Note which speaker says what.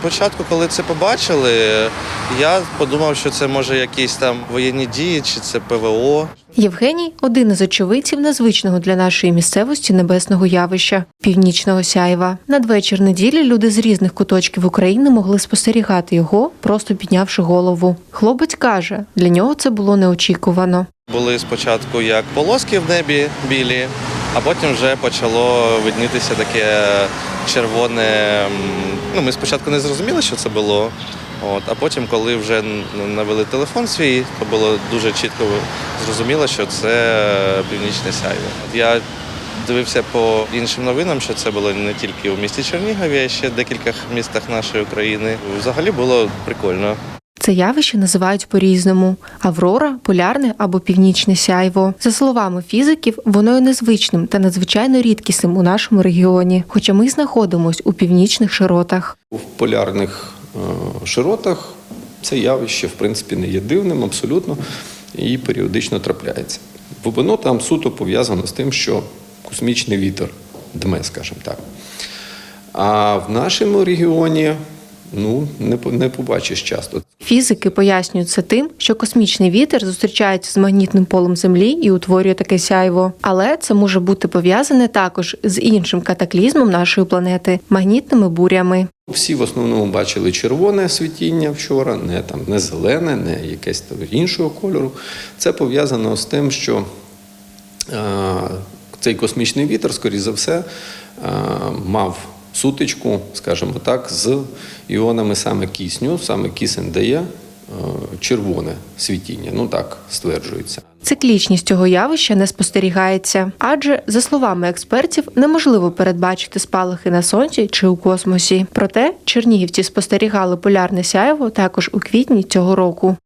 Speaker 1: Спочатку, коли це побачили, я подумав, що це може якісь там воєнні дії, чи це ПВО.
Speaker 2: Євгеній один із очевидців незвичного для нашої місцевості небесного явища північного сяйва. Надвечір неділі люди з різних куточків України могли спостерігати його, просто піднявши голову. Хлопець каже, для нього це було неочікувано.
Speaker 1: Були спочатку як полоски в небі білі, а потім вже почало виднітися таке червоне. Ну, ми спочатку не зрозуміли, що це було. От, а потім, коли вже навели телефон свій, то було дуже чітко зрозуміло, що це північне сяйво. Я дивився по іншим новинам, що це було не тільки у місті Чернігові, а ще в декількох містах нашої України. Взагалі було прикольно.
Speaker 2: Це явище називають по-різному: аврора, полярне або північне сяйво. За словами фізиків, воно є незвичним та надзвичайно рідкісним у нашому регіоні, хоча ми знаходимось у північних широтах.
Speaker 3: В полярних е, широтах це явище, в принципі, не є дивним абсолютно і періодично трапляється. Воно там суто пов'язано з тим, що космічний вітер дме, скажімо так. А в нашому регіоні ну, не побачиш часто.
Speaker 2: Фізики пояснюють це тим, що космічний вітер зустрічається з магнітним полем Землі і утворює таке сяйво. Але це може бути пов'язане також з іншим катаклізмом нашої планети магнітними бурями.
Speaker 3: Всі в основному бачили червоне світіння вчора, не там не зелене, не якесь там іншого кольору. Це пов'язано з тим, що е, цей космічний вітер, скоріш за все, е, мав сутичку, скажімо так, з іонами саме кисню. Саме кисень дає е, червоне світіння. Ну так стверджується.
Speaker 2: Циклічність цього явища не спостерігається, адже, за словами експертів, неможливо передбачити спалахи на сонці чи у космосі. Проте чернігівці спостерігали полярне сяйво також у квітні цього року.